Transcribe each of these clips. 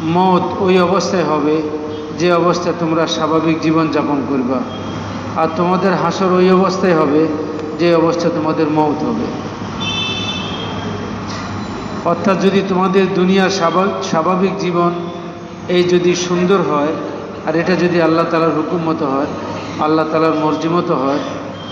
মত ওই অবস্থায় হবে, যে অবস্থায় তোমরা স্বাভাবিক জীবন যাপন করবা। আর তোমাদের হাসর ওই অবস্থায় হবে, যে অবস্থা তোমাদের মৌত হবে। অর্থাৎ যদি তোমাদের দুনিয়ার স্বাভাবিক জীবন এই যদি সুন্দর হয়, আর এটা যদি আল্লাহ তালার হুকুম মতো হয়, আল্লাহ তালার মর্জি মতো হয়,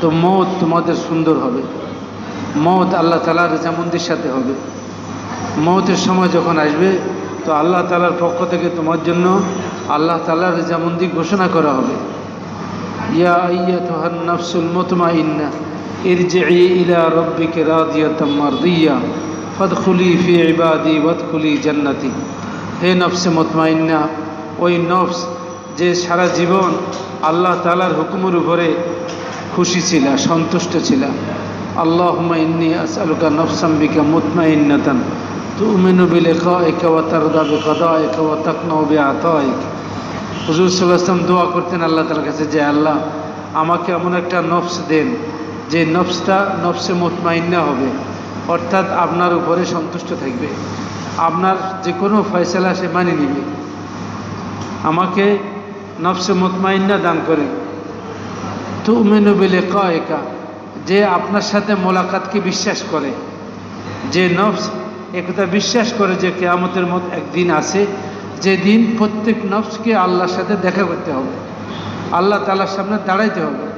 তো মৌত তোমাদের সুন্দর হবে। মৌত আল্লাহ তালার রেজামন্দির সাথে হবে। মতের সময় যখন আসবে তো আল্লাহ তালার পক্ষ থেকে তোমার জন্য আল্লাহ তালার রেজামন্দি ঘোষণা করা হবে। ইয়া নাফসুল ফাদখুলি জান্নাতি। হে নফসে মতমাইন্না, ওই নফস যে সারা জীবন আল্লাহ তালার হুকুমের উপরে খুশি ছিল, সন্তুষ্ট ছিল। আল্লাহ ইন্নী আসালুকা নফসাম বিকা মুতমাইন্নাতান। তুমিনু বিলিকাইকা ওয়া তারদা বিকাদাইকা ওয়া তাকনাউ বিআতাইকা। হুজুর সাল্লাহ আসলাম দোয়া করতেন আল্লাহ তালার কাছে, যে আল্লাহ, আমাকে এমন একটা নফস দেন, যে নফসটা নফসে মোতমাইন্না হবে, অর্থাৎ আপনার উপরে সন্তুষ্ট থাকবে। আপনার যে কোনো ফয়সলা সে মানিয়ে নিবে। আমাকে নফসে মোতমাইন্না দান করে তো উমেনু বেলে একা যে আপনার সাথে মোলাকাতকে বিশ্বাস করে, যে নফস একথা বিশ্বাস করে যে কেয়ামতের মত একদিন আছে, যেদিন প্রত্যেক নফসকে আল্লাহর সাথে দেখা করতে হবে। আল্লাহ তালার সামনে দাঁড়াইতে হবে।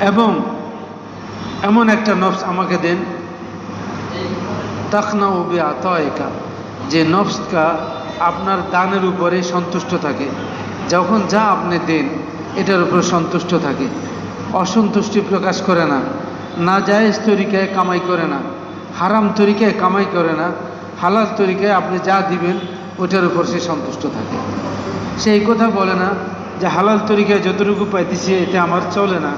এবং এমন একটা নফস আমাকে দেন তাকনা উবে আতয়কা যে নফসকা আপনার দানের উপরে সন্তুষ্ট থাকে। যখন যা আপনি দেন, এটার উপরে সন্তুষ্ট থাকে। অসন্তুষ্টি প্রকাশ করে না। না জায়েজ তরিকায় কামাই করে না, হারাম তরিকায় কামাই করে না, হালাল তরিকায় আপনি যা দিবেন, ওটার উপর সে সন্তুষ্ট থাকে। সে এই কথা বলে না যে হালাল তরিকায় যতটুকু পাইতেছি এতে আমার চলে না।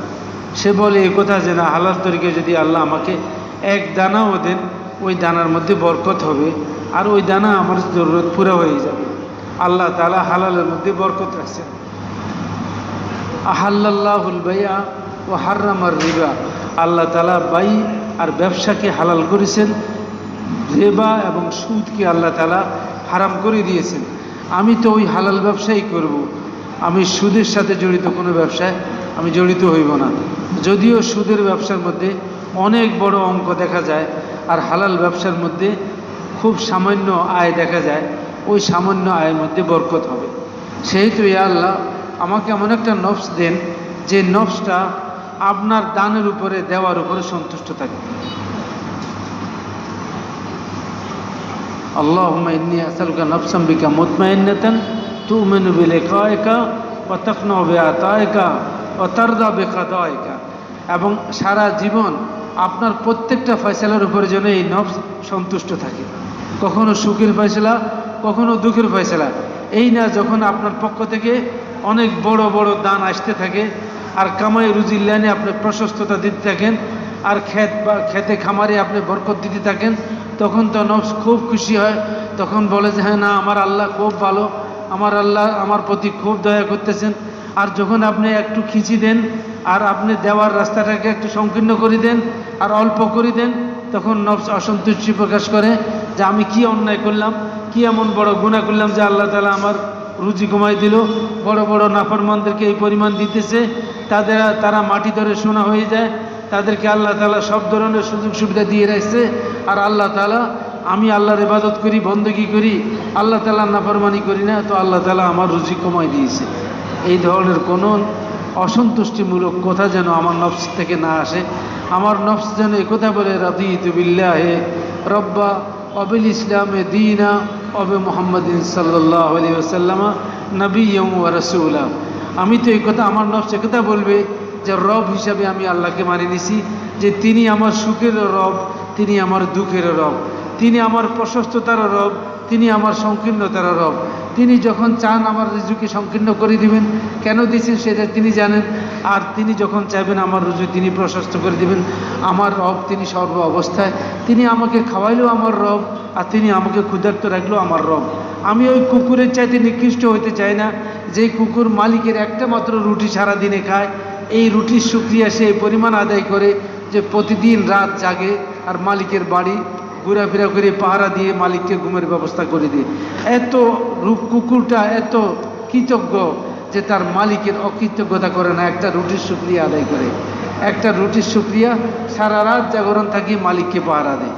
সে বলে এই কথা যে না, হালাল তরিকায় যদি আল্লাহ আমাকে এক দানাও দেন, ওই দানার মধ্যে বরকত হবে, আর ওই দানা আমার জরুরত পুরো হয়ে যাবে। আল্লাহ তালা হালালের মধ্যে বরকত রাখছেন। আহাল্লাহুল বাইয়া ও হার্রামার রিবা। আল্লাহ তালা বাই আর ব্যবসাকে হালাল করেছেন, রেবা এবং সুদকে আল্লাহ তালা হারাম করে দিয়েছেন। আমি তো ওই হালাল ব্যবসাই করব। আমি সুদের সাথে জড়িত কোনো ব্যবসায় আমি জড়িত হইব না। যদিও সুদের ব্যবসার মধ্যে অনেক বড় অঙ্ক দেখা যায় আর হালাল ব্যবসার মধ্যে খুব সামান্য আয় দেখা যায়, ওই সামান্য আয়ের মধ্যে বরকত হবে। সেহেতু ইয়া আল্লাহ, আমাকে এমন একটা নফস দেন যে নফসটা আপনার দানের উপরে দেওয়ার উপরে সন্তুষ্ট থাকে اللهم إني أسألك نفسا بك مطمئنة تؤمن بلقائك وتقنع بعطائك وترضى بقضائك এবং সারা জীবন আপনার প্রত্যেকটা ফয়সালার উপরে যেন এই নফস সন্তুষ্ট থাকে কখনো সুখের ফয়সলা কখনো দুঃখের ফয়সলা এই না যখন আপনার পক্ষ থেকে অনেক বড় বড় দান আসতে থাকে আর কামাই রুজির লাইনে আপনি প্রশস্ততা দিতে থাকেন, আর ক্ষেত বা খেতে খামারে আপনি বরকত দিতে থাকেন, তখন তো নফস খুব খুশি হয়, তখন বলে যে হ্যাঁ না, আমার আল্লাহ খুব ভালো, আমার আল্লাহ আমার প্রতি খুব দয়া করতেছেন। আর যখন আপনি একটু খিচি দেন, আর আপনি দেওয়ার রাস্তাটাকে একটু সংকীর্ণ করে দেন, আর অল্প করে দেন, তখন নফস অসন্তুষ্টি প্রকাশ করে যে, আমি কি অন্যায় করলাম? কি এমন বড় গুণা করলাম যে, আল্লাহ তালা আমার রুজি কমাই দিল, বড় বড় নাফরমানদেরকে এই পরিমাণ দিতেছে? তাদের, তারা মাটি ধরে সোনা হয়ে যায়। তাদেরকে আল্লাহ তালা সব ধরনের সুযোগ সুবিধা দিয়ে রাখছে। আর আল্লাহ তালা আমি আল্লাহর ইবাদত করি বন্দগি করি, আল্লাহ তালা নাফরমানি করি না, তো আল্লাহ তালা আমার রুচি কমাই দিয়েছে। এই ধরনের কোনো অসন্তুষ্টিমূলক কথা যেন আমার নফস থেকে না আসে। আমার নফস যেন একথা বলে রাদি তুবিল্লাহে রব্বা অবিল ইসলামে দিনা অবে মোহাম্মদিন সাল্লাহ আলী ওসাল্লামা নবী রসুল্লাহ আমি তো এই কথা আমার নফস একথা বলবে যে রব হিসাবে আমি আল্লাহকে মানি নিছি, যে তিনি আমার সুখের রব, তিনি আমার দুঃখের রব, তিনি আমার প্রশস্ততার রব, তিনি আমার সংকীর্ণতার রব। তিনি যখন চান আমার রুজুকে সংকীর্ণ করে দিবেন, কেন দিয়েছেন সেটা তিনি জানেন, আর তিনি যখন চাইবেন আমার রুজু তিনি প্রশস্ত করে দিবেন, আমার রব তিনি সর্ব অবস্থায়। তিনি আমাকে খাওয়াইলেও আমার রব, আর তিনি আমাকে ক্ষুধার্ত রাখলেও আমার রব। আমি ওই কুকুরের চাইতে নিকৃষ্ট হইতে চাই না। যে কুকুর মালিকের একটা মাত্র রুটি সারা দিনে খায়, এই রুটির সুক্রিয়া সে পরিমাণ আদায় করে যে প্রতিদিন রাত জাগে আর মালিকের বাড়ি ঘোরাফেরা করে পাহারা দিয়ে মালিককে ঘুমের ব্যবস্থা করে দিয়ে। এত কুকুরটা এত কৃতজ্ঞ যে তার মালিকের অকৃতজ্ঞতা করে না, একটা রুটির সুক্রিয়া আদায় করে। একটা রুটির সুক্রিয়া সারা রাত জাগরণ থাকি মালিককে পাহারা দেয়।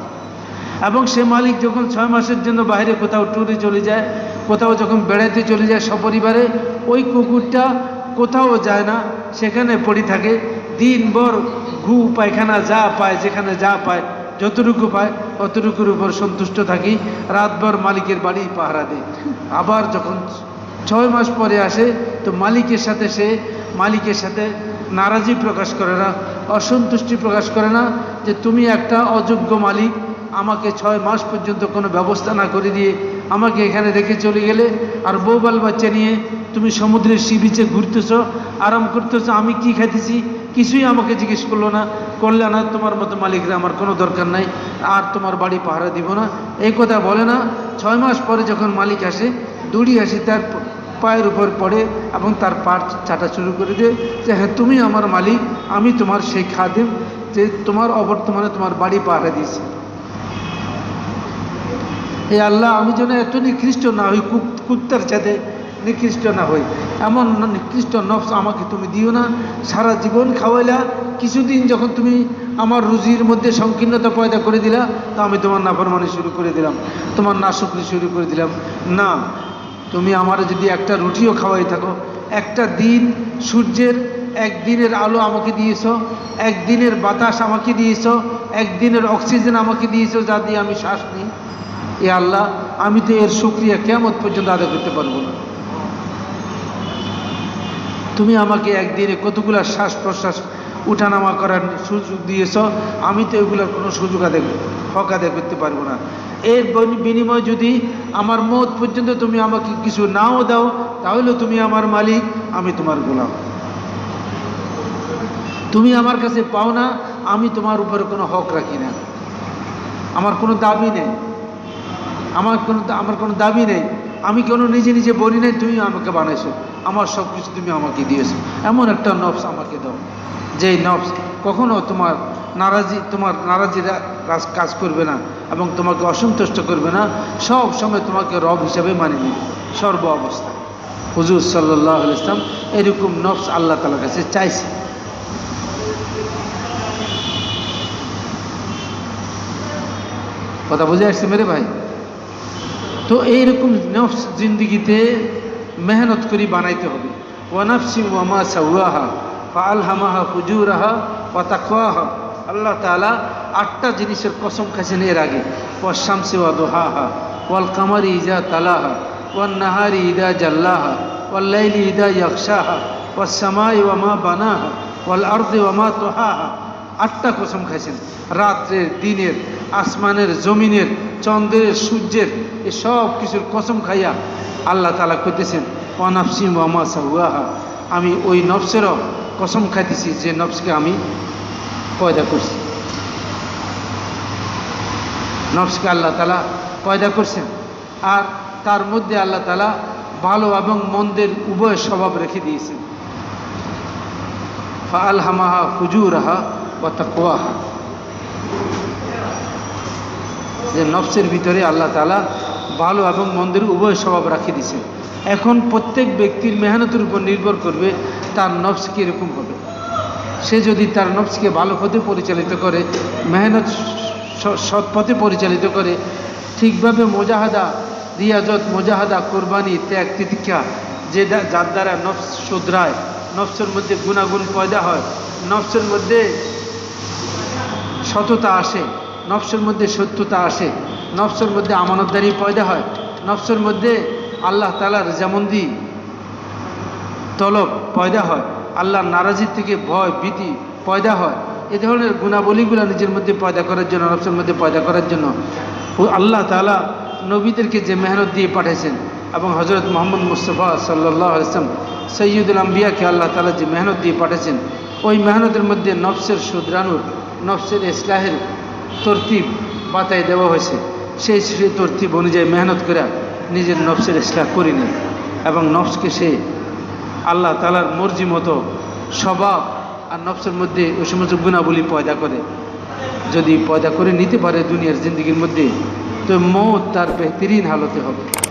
এবং সে মালিক যখন ছয় মাসের জন্য বাইরে কোথাও ট্যুরে চলে যায়, কোথাও যখন বেড়াতে চলে যায় সপরিবারে, ওই কুকুরটা কোথাও যায় না, সেখানে পড়ে থাকে। দিনভর ঘু পায়খানা যা পায়, যেখানে যা পায়, যতটুকু পায়, অতটুকুর উপর সন্তুষ্ট থাকি। রাতভর মালিকের বাড়ি পাহারা দিই। আবার যখন ছয় মাস পরে আসে, তো মালিকের সাথে সে, মালিকের সাথে নারাজি প্রকাশ করে না, অসন্তুষ্টি প্রকাশ করে না যে, তুমি একটা অযোগ্য মালিক আমাকে ছয় মাস পর্যন্ত কোনো ব্যবস্থা না করে দিয়ে আমাকে এখানে রেখে চলে গেলে। আর বউ বাল বাচ্চা নিয়ে তুমি সমুদ্রের সি বিচে ঘুরতেছ, আরাম করতেছ, আমি কি খাইতেছি? কিছুই আমাকে জিজ্ঞেস করল না। করলে না, তোমার মতো মালিকরা আমার কোনো দরকার নাই, আর তোমার বাড়ি পাহারা দিব না। এই কথা বলে না, ছয় মাস পরে যখন মালিক আসে, দৌড়ি আসি তার পায়ের উপর পড়ে এবং তার পাট চাটা শুরু করে দেয় যে হ্যাঁ তুমি আমার মালিক, আমি তোমার সেই খাদিম যে তোমার অবর্তমানে তোমার বাড়ি পাহারা দিয়েছি। এই আল্লাহ আমি যেন এত নিকৃষ্ট না হই কুত্তার সাথে নিকৃষ্ট না হই। এমন নিকৃষ্ট নফস আমাকে তুমি দিও না। সারা জীবন খাওয়াইলা। কিছুদিন যখন তুমি আমার রুজির মধ্যে সংকীর্ণতা পয়দা করে দিলা, তা আমি তোমার নাফরমানি শুরু করে দিলাম। তোমার নাশুকরি শুরু করে দিলাম। না, তুমি আমার যদি একটা রুটিও খাওয়াই থাকো, একটা দিন সূর্যের একদিনের আলো আমাকে দিয়েছ একদিনের বাতাস আমাকে দিয়েছ একদিনের অক্সিজেন আমাকে দিয়েছ, যা দিয়ে আমি শ্বাস নিই। এ আল্লাহ, আমি তো এর সুক্রিয়া কেমন পর্যন্ত আদায় করতে পারব না। তুমি আমাকে একদিনে কতগুলা শ্বাস প্রশ্বাস উঠানামা করার সুযোগ দিয়েছ, আমি তো এগুলোর কোনো সুযোগ আদায় হক আদায় করতে পারব না। এর বনি- বিনিময়ে যদি আমার মত পর্যন্ত তুমি আমাকে কিছু নাও দাও, তাহলে তুমি আমার মালিক, আমি তোমার গোলাম। তুমি আমার কাছে পাও না, আমি তোমার উপরে কোনো হক রাখি না। আমার কোনো দাবি নেই। আমার কোনো আমার কোনো দাবি নেই। আমি কোনো নিজে নিজে বলি নাই, তুমি আমাকে বানাইছো। আমার সব কিছু তুমি আমাকে দিয়েছ। এমন একটা নফস আমাকে দাও। যেই নফস কখনো তোমার নারাজি তোমার নারাজিরা কাজ করবে না এবং তোমাকে অসন্তুষ্ট করবে না। সব সময় তোমাকে রব হিসাবে মানে নেবে সর্ব অবস্থায় হুজুর সাল্লাহ ইসলাম এরকম নফস আল্লাহ তালার কাছে চাইছে। কথা বুঝে আসছে মেরে ভাই? তো এইরকম নফস জিন্দিগিতে মেহনত করি বানাইতে হবে। ওয়ানাফসি ওয়ামা সাউয়াহা ফাল হামাহা ফুজুরাহা ওয়া তাকওয়াহা। আল্লাহ তাআলা আটটা জিনিসের কসম খাইছেন এর আগে। ওয়াশামসি ওয়া দুহাহা, ওয়াল কামারি ইজা তালাহা, ওয়ান নাহারি ইদা জাল্লাহা, ওয়াল লাইলি ইদা ইয়াকশাহা ওয়াস সামাই ওয়ামা বানাহা, ওয়াল আরদি ওয়ামা তোহাহা। আটটা কসম খাইছেন। রাত্রের দিনের, আসমানের, জমিনের, চন্দ্রের, সূর্যের, এ সব কিছুর কসম খাইয়া আল্লাহ তালা করতেছেন অনাফসিম ওয়ামা সাহুয়াহা আমি ওই নফসেরও কসম খাইতেছি, যে নফসকে আমি পয়দা করছি। নফসকে আল্লাহ তালা পয়দা করছেন। আর তার মধ্যে আল্লাহ তালা ভালো এবং মন্দের উভয় স্বভাব রেখে দিয়েছেন। ফাল হামাহা ফুজুরাহা। তাকওয়াহা যে নফসের ভিতরে আল্লাহ তালা ভালো এবং মন্দের উভয় স্বভাব রাখি দিয়েছেন। এখন প্রত্যেক ব্যক্তির মেহনতের উপর নির্ভর করবে তার নফস কীরকম হবে। সে যদি তার নফসকে ভালো পথে পরিচালিত করে, মেহনত সৎ পথে পরিচালিত করে, ঠিকভাবে মোজাহাদা, রিয়াজত, মোজাহাদা, কোরবানি, ত্যাগ, তিতিক্ষা, যে যার দ্বারা নফস শুধরায়, নফসের মধ্যে গুণাগুণ পয়দা হয়, নফসের মধ্যে সততা আসে, নফসের মধ্যে সত্যতা আসে, নফসের মধ্যে আমানতদারি পয়দা হয়, নফসের মধ্যে আল্লাহ তালার যেমন দি তলব পয়দা হয়, আল্লাহর নারাজির থেকে ভয়, ভীতি পয়দা হয়। এ ধরনের গুণাবলীগুলো নিজের মধ্যে পয়দা করার জন্য, নফসের মধ্যে পয়দা করার জন্য আল্লাহ তালা নবীদেরকে যে মেহনত দিয়ে পাঠিয়েছেন এবং হজরত মোহাম্মদ মুস্তফা সাল্লাহ ইসলাম সৈয়দুল আম্বিয়াকে আল্লাহ তালা যে মেহনত দিয়ে পাঠিয়েছেন, ওই মেহনতের মধ্যে নফসের শুদ্রানুর নফসের ইসলাহের তরতিব বাতায় দেওয়া হয়েছে। সেই সেই তরতিব অনুযায়ী মেহনত করে নিজের নফসের ইসলাহ করিনি এবং নফসকে সে আল্লাহ তালার মর্জি মতো স্বভাব আর নফসের মধ্যে ওই সমস্ত গুণাবলী পয়দা করে। যদি পয়দা করে নিতে পারে দুনিয়ার জিন্দগির মধ্যে, তো মৌত তার বেহতরিন হালতে হবে।